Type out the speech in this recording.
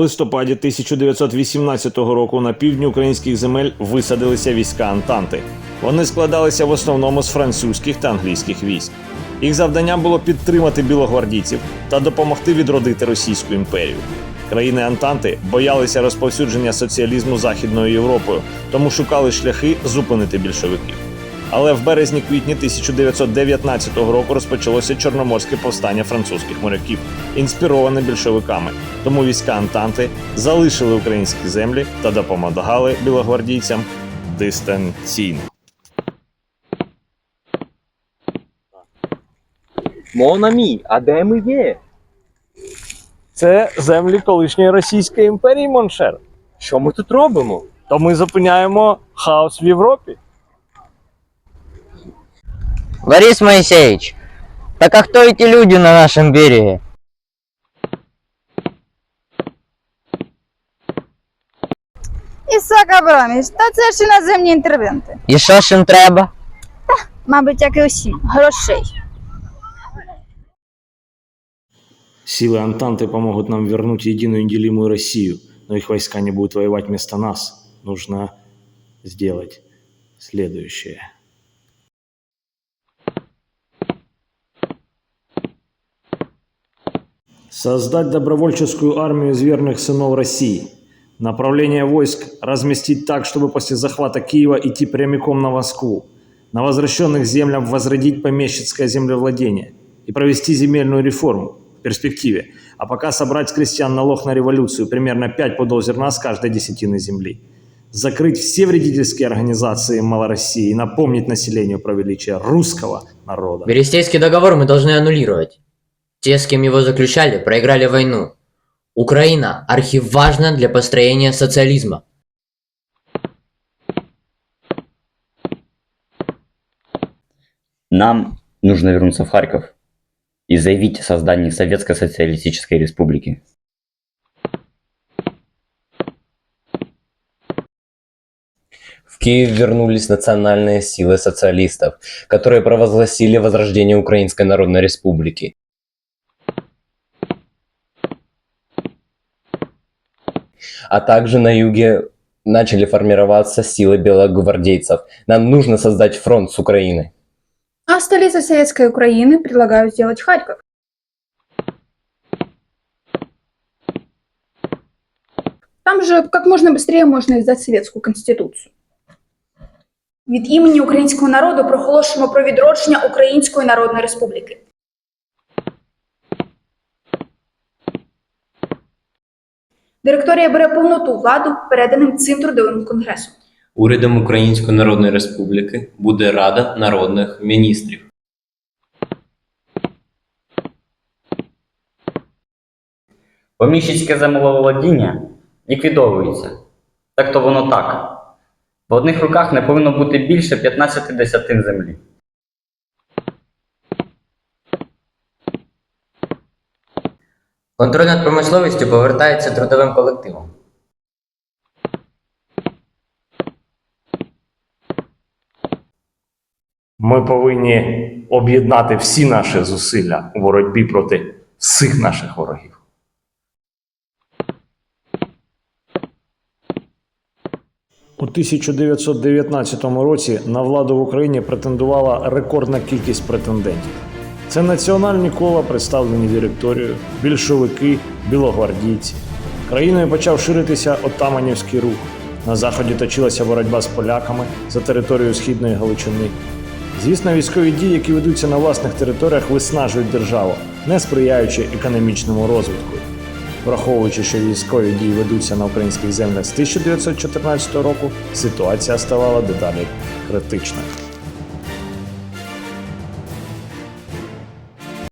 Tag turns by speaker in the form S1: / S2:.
S1: листопаді 1918 року на півдні українських земель висадилися війська Антанти. Вони складалися в основному з французьких та англійських військ. Їх завдання було підтримати білогвардійців та допомогти відродити Російську імперію. Країни Антанти боялися розповсюдження соціалізму Західною Європою, тому шукали шляхи зупинити більшовиків. Але в березні-квітні 1919 року розпочалося чорноморське повстання французьких моряків, інспіроване більшовиками. Тому війська Антанти залишили українські землі та допомагали білогвардійцям дистанційно.
S2: Монамі, а де ми є?
S1: Це землі колишньої Російської імперії, Моншер.
S2: Що ми тут робимо?
S1: То ми зупиняємо хаос в Європі.
S3: Борис Моисеевич, так а кто эти люди на нашем береге?
S4: Ісак Абрамович, та це ж іноземні інтервенти.
S3: І що ж їм треба?
S4: Мабуть, як і усім, грошей.
S1: Силы Антанты помогут нам вернуть единую неделимую Россию, но их войска не будут воевать вместо нас. Нужно сделать следующее. Создать добровольческую армию из верных сынов России. Направление войск разместить так, чтобы после захвата Киева идти прямиком на Москву. На возвращенных землям возродить помещицкое землевладение и провести земельную реформу в перспективе, а пока собрать с крестьян налог на революцию, примерно 5 пудов зерна с каждой десятины земли. Закрыть все вредительские организации Малороссии и напомнить населению про величие русского народа.
S5: Берестейский договор мы должны аннулировать. Те, с кем его заключали, проиграли войну. Украина – архиважна для построения социализма.
S6: Нам нужно вернуться в Харьков и заявить о создании Советской Социалистической Республики.
S7: В Киев вернулись национальные силы социалистов, которые провозгласили возрождение Украинской Народной Республики. А также на юге начали формироваться силы белогвардейцев. Нам нужно создать фронт с Украиной.
S8: А столица Советской Украины предлагают сделать Харьков. Там же как можно быстрее можно издать советскую конституцію. Від імені українського народу проголошуємо про відродження Української Народної Республіки. Директорія бере повноту владу, переданим цим трудовим конгресом.
S9: Урядом Української Народної Республіки буде Рада народних міністрів.
S6: Поміщицьке землеволодіння ліквідовується. Так то воно так. В одних руках не повинно бути більше 15 десятин землі.
S5: Контроль над промисловістю повертається трудовим колективом.
S1: Ми повинні об'єднати всі наші зусилля у боротьбі проти всіх наших ворогів. У 1919 році на владу в Україні претендувала рекордна кількість претендентів. Це національні кола, представлені директорією, більшовики, білогвардійці. Країною почав ширитися отаманівський рух. На заході точилася боротьба з поляками за територію східної Галичини. Звісно, військові дії, які ведуться на власних територіях, виснажують державу, не сприяючи економічному розвитку. Враховуючи, що військові дії ведуться на українських землях з 1914 року, ситуація ставала дедалі критичною.